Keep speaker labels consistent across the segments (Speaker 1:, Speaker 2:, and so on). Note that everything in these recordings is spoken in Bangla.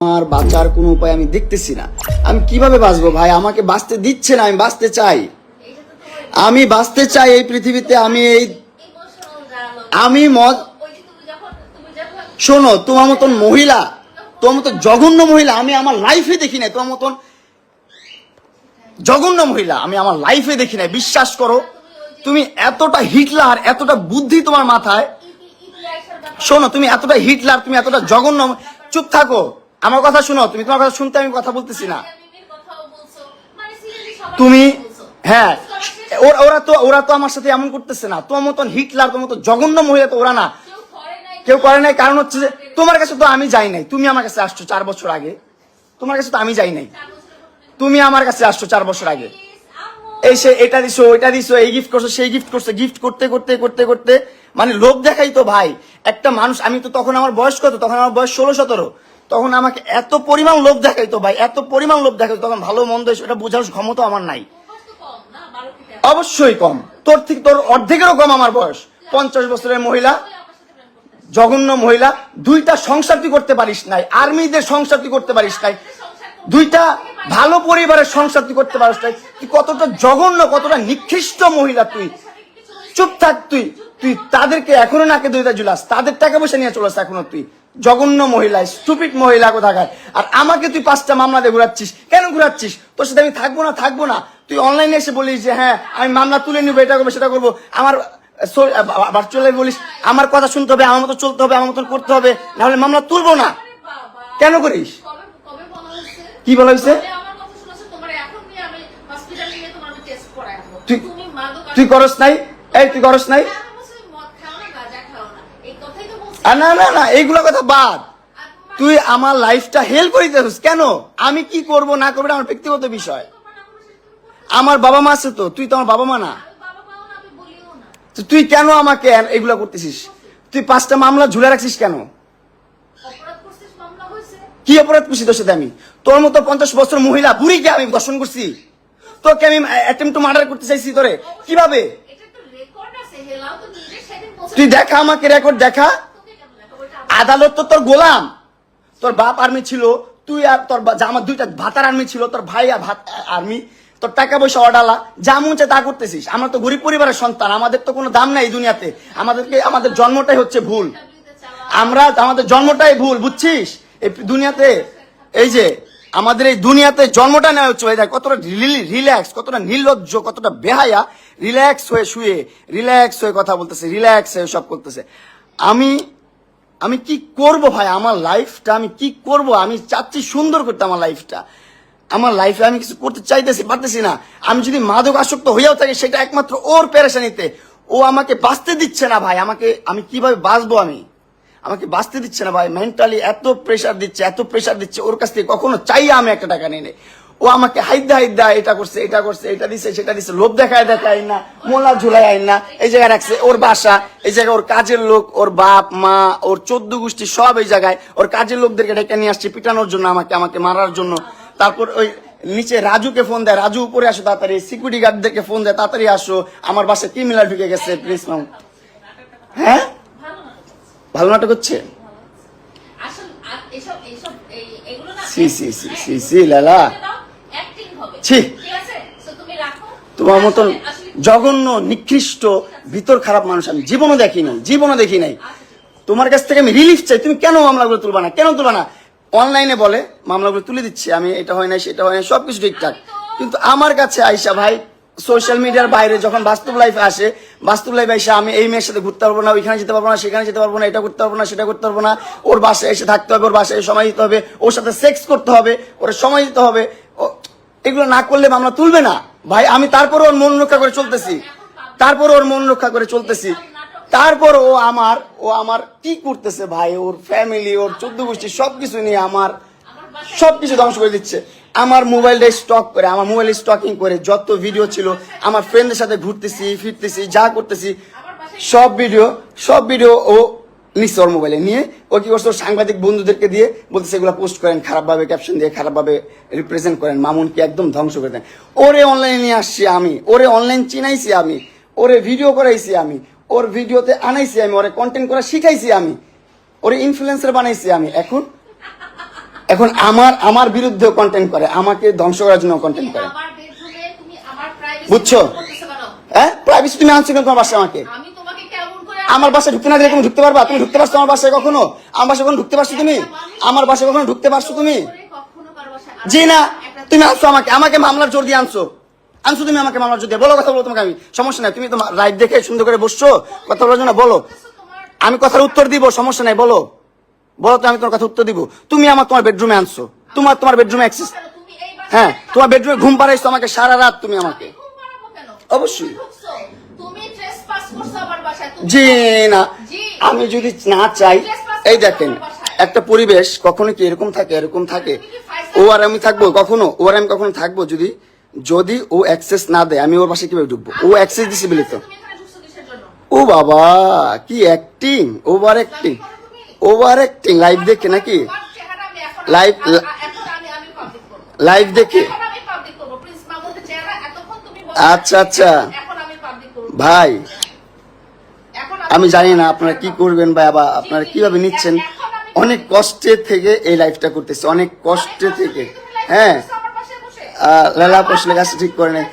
Speaker 1: আমার বাঁচার কোনো উপায় আমি দেখতেছি না। আমি কীভাবে বাঁচবো ভাই? আমাকে বাঁচতে দিচ্ছে না, আমি বাঁচতে চাই। আমি বাঁচতে চাই এই পৃথিবীতে, আমি এই আমি মদ শোনো, তোমার মতন মহিলা, তোমার মতো জঘন্য মহিলা আমি আমার লাইফে দেখি নাই। তোমার মতন জঘন্য মহিলা আমি আমার লাইফে দেখি নাই। বিশ্বাস করো, তুমি এতটা হিটলার, এতটা বুদ্ধি তোমার মাথায়। শোনো, তুমি এতটা হিটলার, তুমি এতটা জঘন্য চুপ থাকো। আমার কথা শোনো তুমি তোমার কথা শুনতে আমি কথা বলতেছি না। তুমি হ্যাঁ ওরা ওরা তো ওরা তো আমার সাথে এমন করতেছে না। তোমার মতন হিটলার তোমার মতো জঘন্য মহিলা তো ওরা না। কেউ করে নাই কারণ হচ্ছে যে তোমার কাছে তো আমি যাই নাই। তুমি আমার কাছে আসছো চার বছর আগে। তোমার কাছে তো আমি যাই নাই। তুমি আমার কাছে আসছো চার বছর আগে। এই সে এটা দিছো ওইটা দিছো এই গিফট করছ সেই গিফট করছ গিফট করতে করতে করতে করতে। মানে লোভ দেখাই তো ভাই। একটা মানুষ আমি তো তখন আমার বয়স কত? তখন আমার বয়স ষোলো সতেরো। তখন আমাকে এত পরিমাণ লোভ দেখাই তো ভাই, এত পরিমাণ লোভ দেখাই তখন ভালো মন্দ সেটা বোঝার ক্ষমতা আমার নাই। অবশ্যই কম। তোর থেকে তোর অর্ধেকেরও কম আমার বয়স। পঞ্চাশ বছরের মহিলা, জঘন্য মহিলা, দুইটা সংসার তুই করতে পারিস নাই, আর্মিদের সংসার তুই করতে পারিস নাই, দুইটা ভালো পরিবারের সংসার তুই করতে পারিস নাই, তুই কতটা জঘন্য, কতটা নিকৃষ্ট মহিলা তুই। চুপ থাক তুই তুই তাদেরকে এখনও নাকে দুইটা জুলাস তাদের টাকা পয়সা নিয়ে চলাস এখনও তুই। জঘন্য মহিলা স্টুপিড মহিলা কোথাকার? আর আমাকে তুই পাঁচটা মামলা দিয়ে ঘুরাচ্ছিস। কেন ঘুরাচ্ছিস? তোর সাথে আমি থাকব না থাকব না। তুই অনলাইনে এসে বলিস যে হ্যাঁ আমি মামলা তুলে নিবো এটা করব সেটা করব। আমার ভার্চুয়ালি বলিস আমার কথা শুনতে হবে আমার মতো চলতে হবে আমার মতন করতে হবে নাহলে মামলা তুলবো না। কেন করিস? কি বলা হয়েছে? তুই তুই করস নাই? এই তুই করস নাই? আর না না না এইগুলো কথা বাদ। তুই আমার লাইফটা হেল্প করে কেন? আমি কি করব না করব আমার ব্যক্তিগত বিষয়। আমার বাবা মা আছে তো তুই তো আমার বাবা মা না। তুই কেন আমাকে এগুলো করতেছিস? তুই পাঁচটা মামলা ঝুলে রাখছিস কেন? কি অপরাধ করছি তোর সাথে আমি? তোর মতো পঞ্চাশ বছর মহিলা বুড়িকে আমি দর্শন করছি। তোকে আমি অ্যাটেম্প টু মার্ডার করতে চাইছি তোরে। কীভাবে? তুই দেখা আমাকে রেকর্ড দেখা। আদালত তো তোর গোলাম। তোর বাপ আর্মি ছিল, তুই আর তোর আমার দুইটা ভাতার আর্মি ছিল, তোর ভাই আর ভাত আর্মি তোর টাকা পয়সা অডালা, যা মন তা করতেছিস। আমরা তো গরিব পরিবারের সন্তান, আমাদের তো কোনো দাম নাই এই দুনিয়াতে। আমাদেরকে আমাদের জন্মটাই হচ্ছে ভুল। আমরা আমাদের জন্মটাই ভুল, বুঝছিস? এই দুনিয়াতে, এই যে, আমাদের এই দুনিয়াতে জন্মটা নেওয়া হচ্ছে দেখ, কতটা রিল্যাক্স, কতটা নির্লজ্জ, কতটা বেহায়া, রিল্যাক্স হয়ে শুয়ে, রিল্যাক্স হয়ে কথা বলতেছে, রিল্যাক্স হয়ে সব করতেছে। আমি আমি কি করব ভাই? আমার লাইফটা আমি কি করব? আমি চাচ্ছি সুন্দর করতে আমার লাইফটা আমার লাইফে আমি কিছু করতে চাইতেছি, পারতেছি না। আমি যদি মাদক আসক্ত হইয়াও থাকি, সেটা একমাত্র ওর পেরেশানিতে। ও আমাকে বাঁচতে দিচ্ছে না ভাই। আমাকে, আমি কীভাবে বাঁচবো আমি? আমাকে বাঁচতে দিচ্ছে না ভাই। মেন্টালি এত প্রেশার দিচ্ছে, এত প্রেশার দিচ্ছে। ওর কাছ থেকে কখনো চাইয়া আমি একটা টাকা নিয়ে নেই ও আমাকে হাইদা হাইদা এটা করছে এটা করছে এটা দিছে সেটা দিছে। লোভ দেখায় দেখায় না মোলা ঝুলাই আইন না। এই জায়গায় রাখছে ওর বাসা এই জায়গায় ওর কাজের লোক ওর বাপ মা ওর চোদ্দ গোষ্ঠী সব এই জায়গায়। ওর কাজের লোকদেরকে ডেকে নিয়ে আসছে পিটানোর জন্য আমাকে আমাকে মারার জন্য। তারপর ওই নিচে রাজুকে ফোন দেয় রাজু উপরে আসো তাড়াতাড়ি সিকিউরিটি গার্ডদেরকে ফোন দেয় তাড়াতাড়ি আসো আমার বাসায় কি মিলার ঢুকে গেছে প্লিজ মাম হ্যাঁ? ভালো নাটক হচ্ছে? সি সি সি সি সি লালা ছি। তোমার মতন জঘন্য, নিকৃষ্ট, ভিতর খারাপ মানুষ আমি জীবনও দেখি নাই, জীবনও দেখি নাই। তোমার কাছ থেকে আমি রিলিফ চাই। তুমি কেন মামলাগুলো তুলবা না? কেন তুলবা না? অনলাইনে বলে, মামলাগুলো তুলে দিচ্ছি আমি, এটা হয় না সেটা হয় না সবকিছু ঠিকঠাক। কিন্তু আমার কাছে আইসা ভাই সোশ্যাল মিডিয়ার বাইরে যখন বাস্তব লাইফে আসে, বাস্তব লাইফে এসে আমি এই মেয়ের সাথে ঘুরতে পারব না, ওইখানে যেতে পারব না, সেখানে যেতে পারব না, এটা করতে পারব না, সেটা করতে পারব না, ওর বাসায় এসে থাকতে হবে, ওর বাসায় সময় দিতে হবে, ওর সাথে সেক্স করতে হবে, ওর সময় দিতে হবে। এগুলো না করলে মামলা তুলবে না। ভাই, আমি তারপর ওর মন রক্ষা করে চলতেছি। তারপর ওর মন রক্ষা করে চলতেছি। তারপর ও আমার ও আমার কি করতেছে ভাই? ওর ফ্যামিলি ওর চোদ্দ গোষ্ঠী সবকিছু নিয়ে আমার সবকিছু ধ্বংস করে দিচ্ছে। আমার মোবাইলটা স্টক করে, আমার মোবাইল স্টকিং করে যত ভিডিও ছিল, আমার ফ্রেন্ডের সাথে ঘুরতেছি, ফিরতেছি, যা করতেছি, সব ভিডিও সব ভিডিও ও নিচ্ছে ওর মোবাইলে নিয়ে ও কি করছে? সাংবাদিক বন্ধুদেরকে দিয়ে বলতে সেগুলো পোস্ট করেন খারাপভাবে ক্যাপশন দিয়ে খারাপভাবে রিপ্রেজেন্ট করেন। মামুনকে একদম ধ্বংস করে দেন। ওরে অনলাইনে নিয়ে আসছি আমি। ওরে অনলাইন চিনাইছি আমি। ওরে ভিডিও করাইছি আমি। ওর ভিডিওতে আনাইছি আমি। ওরে কন্টেন্ট করা শিখাইছি আমি। ওরে ইনফ্লুয়েন্সার বানাইছি আমি। এখন? এখন আমার আমার বিরুদ্ধে কন্টেন্ট করে। আমাকে ধ্বংস করার জন্য কন্টেন্ট করে। বুঝছ? হ্যাঁ? প্রাইভেসি তুমি আনছো কেন তোমার বাসায় আমাকে
Speaker 2: আমি তোমাকে কেমন করে
Speaker 1: আমার বাসায় ঢুকতে না দিলে তুমি ঢুকতে পারবা? তুমি ঢুকতে পারছ আমার বাসায় কখনো? আমার বাসায় কখনো ঢুকতে পারছ তুমি? আমার বাসায় কখনো ঢুকতে পারছ তুমি? জি না তুমি আনছো আমাকে। আমাকে মামলার জোর দিয়ে আনছো। আনছো তুমি আমাকে মামলার জোর দিয়ে। বলো কথা বলো তোমাকে আমি। সমস্যা নাই তুমি তো রাইট দেখে সুন্দর করে বসছো। কথা বলার জন্য বলো। আমি কথার উত্তর দিব সমস্যা নাই বলো। বলো তো আমি তোমার কথা উত্তর দিব। তুমি আমার তোমার বেডরুমে আনছো। তোমার তোমার বেডরুমে অ্যাক্সেস হ্যাঁ তোমার বেডরুমে ঘুম পাড়াইছো আমাকে সারা রাত তুমি আমাকে? অবশ্যই।
Speaker 2: তুমি
Speaker 1: জি না। আমি যদি না চাই এই দেখেন একটা পরিবেশ কখনো কি এরকম থাকে এরকম থাকে? ও আর আমি থাকব কখনো? ও আর আমি কখনো থাকব যদি যদি ও অ্যাক্সেস না দেয় আমি ওর পাশে কীভাবে ঢুকবো? ও অ্যাক্সেস দিছে বলে তো? ও বাবা কি acting over acting over acting live দেখে নাকি?
Speaker 2: লাইভ।
Speaker 1: লাইভ দেখে। আচ্ছা, আচ্ছা। ভাই আমি জানি না আপনারা কি করবেন বা আবার আপনারা কীভাবে নিচ্ছেন? অনেক কষ্টে থেকে এই লাইফটা করতেছে, অনেক কষ্টে থেকে। হ্যাঁ। লালা পশলে গাছ ঠিক করে নেই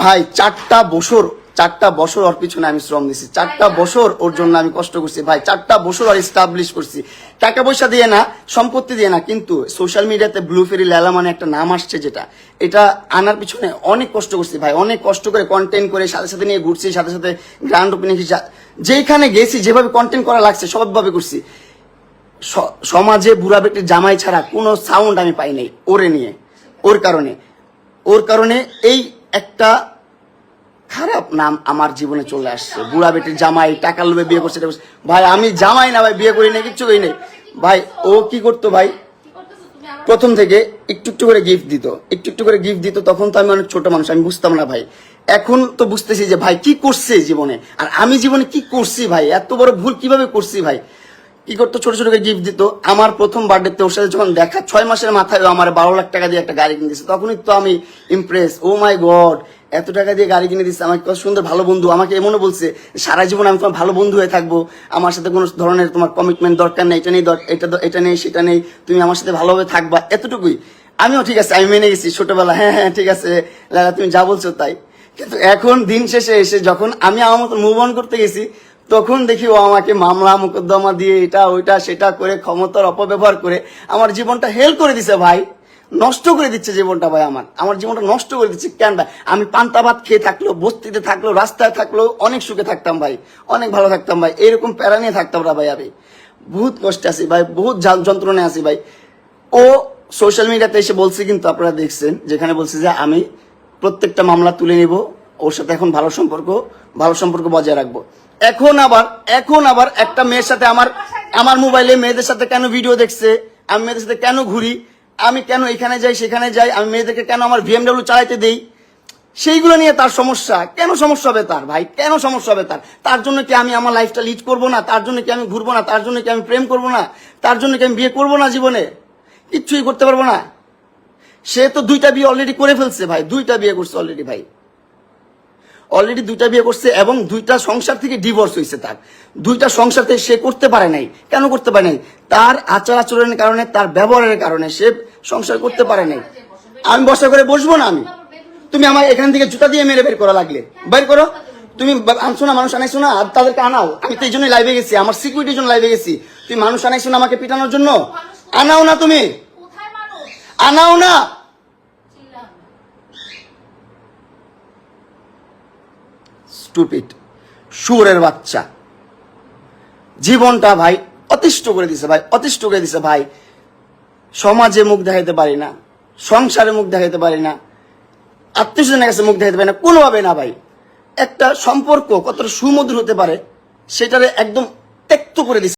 Speaker 1: ভাই, চারটা বছর চারটা বছর ওর পিছনে আমি শ্রম দিছি চারটা বছর ওর জন্য আমি কষ্ট করছি। ভাই, চারটা বছর আর স্টাবলিশ করছি। টাকা পয়সা দিয়ে না, সম্পত্তি দিয়ে না, কিন্তু সোশ্যাল মিডিয়াতে ব্লু ফেরি লেলা মানে একটা নাম আসছে যেটা। এটা আনার পিছনে অনেক কষ্ট করছি ভাই, অনেক কষ্ট করে কন্টেন্ট করে সাথে সাথে নিয়ে ঘুরছি, সাথে সাথে গ্রান্ড ওপেনিং যেখানে গেছি, যেভাবে কন্টেন্ট করা লাগছে, সবভাবে করছি। সমাজে বুড়া বেটির জামাই ছাড়া কোনো সাউন্ড আমি পাই নাই, ওরে নিয়ে, ওর কারণে। ওর কারণে এই একটা খারাপ নাম আমার জীবনে চলে আসছে। বুড়া বেটির জামাই টাকা লোভে বিয়ে করছে করছে। ভাই, আমি জামাই না, ভাই, বিয়ে করি না কিচ্ছু করি নাই। ভাই, ও কি করতো ভাই
Speaker 2: কি করতেছো তুমি আমার
Speaker 1: প্রথম থেকে একটু একটু করে গিফট দিত। একটু একটু করে গিফট দিত, তখন তো আমি অনেক ছোট মানুষ, আমি বুঝতাম না ভাই। এখন তো বুঝতেছি যে ভাই কি করছে জীবনে? আর আমি জীবনে কি করছি ভাই? এত বড় ভুল কীভাবে করছি ভাই? কি করতো? ছোট ছোট গিফট দিত। আমার প্রথম বার্থডেতে ওর সাথে যখন দেখা, ছয় মাসের মাথায় আমার বারো লাখ টাকা দিয়ে একটা গাড়ি কিনতেছে তখনই তো আমি ইমপ্রেস ও মাই গড এত টাকা দিয়ে গাড়ি কিনে দিচ্ছে, আমাকে কত সুন্দর ভালো বন্ধু, আমাকে এমনও বলছে, সারা জীবন আমি তোমার ভালো বন্ধু হয়ে থাকব, আমার সাথে কোনো ধরনের তোমার কমিটমেন্ট দরকার নেই, এটা নেই এটা এটা নেই, সেটা নেই, তুমি আমার সাথে ভালোভাবে থাকবা, এতটুকুই। আমিও ঠিক আছে, আমি মেনে গেছি, ছোটবেলা হ্যাঁ হ্যাঁ ঠিক আছে, লালা, তুমি যা বলছো তাই। কিন্তু এখন দিন শেষে এসে যখন আমি আমার মতো মুভ অন করতে গেছি, তখন দেখি ও আমাকে মামলা, মোকদ্দমা দিয়ে এটা, ওইটা, সেটা করে ক্ষমতার অপব্যবহার করে আমার জীবনটা হেল করে দিছে ভাই। নষ্ট করে দিচ্ছে জীবনটা ভাই আমার। আমার জীবনটা নষ্ট করে দিচ্ছে। কেন ভাই? আমি পান্তা ভাত খেয়ে থাকল বস্তিতে থাকল রাস্তায় থাকল অনেক সুখে থাকতাম ভাই। অনেক ভালো থাকতাম ভাই। এরকম প্যারা নিয়ে থাকতাম না ভাই আমি। বহুত কষ্টে আছি ভাই। বহুত যন্ত্রণায় আছি ভাই। ও সোশ্যাল মিডিয়াতে এসে বলছে কিন্তু আপনারা দেখছেন, যেখানে বলছে যে আমি প্রত্যেকটা মামলা তুলে নিব, ওর সাথে এখন ভালো সম্পর্ক ভালো সম্পর্ক বজায় রাখব। এখন আবার এখন আবার একটা মেয়ের সাথে আমার আমার মোবাইলে মেয়েদের সাথে কেন ভিডিও দেখছে? আমি মেয়েদের সাথে কেন ঘুরি? আমি কেন এখানে যাই, সেখানে যাই, আমি মেয়েদেরকে কেন আমার ভিএমডাব্লিউ চালাইতে দিই? সেইগুলো নিয়ে তার সমস্যা। কেন সমস্যা হবে তার ভাই? কেন সমস্যা হবে তার? তার জন্য কি আমি আমার লাইফটা লিড করব না? তার জন্য কি আমি ঘুরবো না? তার জন্য কি আমি প্রেম করব না? তার জন্য কি আমি বিয়ে করব না জীবনে? কিচ্ছুই করতে পারব না। সে তো দুইটা বিয়ে অলরেডি করে ফেলছে ভাই। দুইটা বিয়ে করছে অলরেডি ভাই। অলরেডি দুইটা বিয়ে করছে এবং দুইটা সংসার থেকে ডিভোর্স হয়েছে তার। দুইটা সংসার থেকে সে করতে পারে নাই। কেন করতে পারে নাই? তার আচার আচরণের কারণে, তার ব্যবহারের কারণে সে সংসার করতে পারে নাই। আমি বসা করে বসবো না আমি। তুমি আমার এখান থেকে জুতা দিয়ে মেরে বের করা লাগলে। বের করো। তুমি আনছো না মানুষ আনাইছো না আর তাদেরকে আনাও। আমি তো এই জন্যই লাইভে গেছি, আমার সিকিউরিটির জন্য লাইভে গেছি। তুমি মানুষ আনাইছো না আমাকে পিটানোর জন্য? আনাও না তুমি। আনাও
Speaker 2: না।
Speaker 1: স্টুপিড সুরের বাচ্চা। জীবনটা ভাই অতিষ্ঠ করে দিছে ভাই, অতিষ্ঠ করে দিছে ভাই। সমাজে মুখ দেখাইতে পারি না, সংসারে মুখ দেখাইতে পারি না আত্মীয় স্বজনের কাছে মুখ দেখাইতে পারি না, কোনোভাবে না ভাই। একটা সম্পর্ক কতটা সুমধুর হতে পারে, সেটারে একদম ত্যক্ত করে দিছে।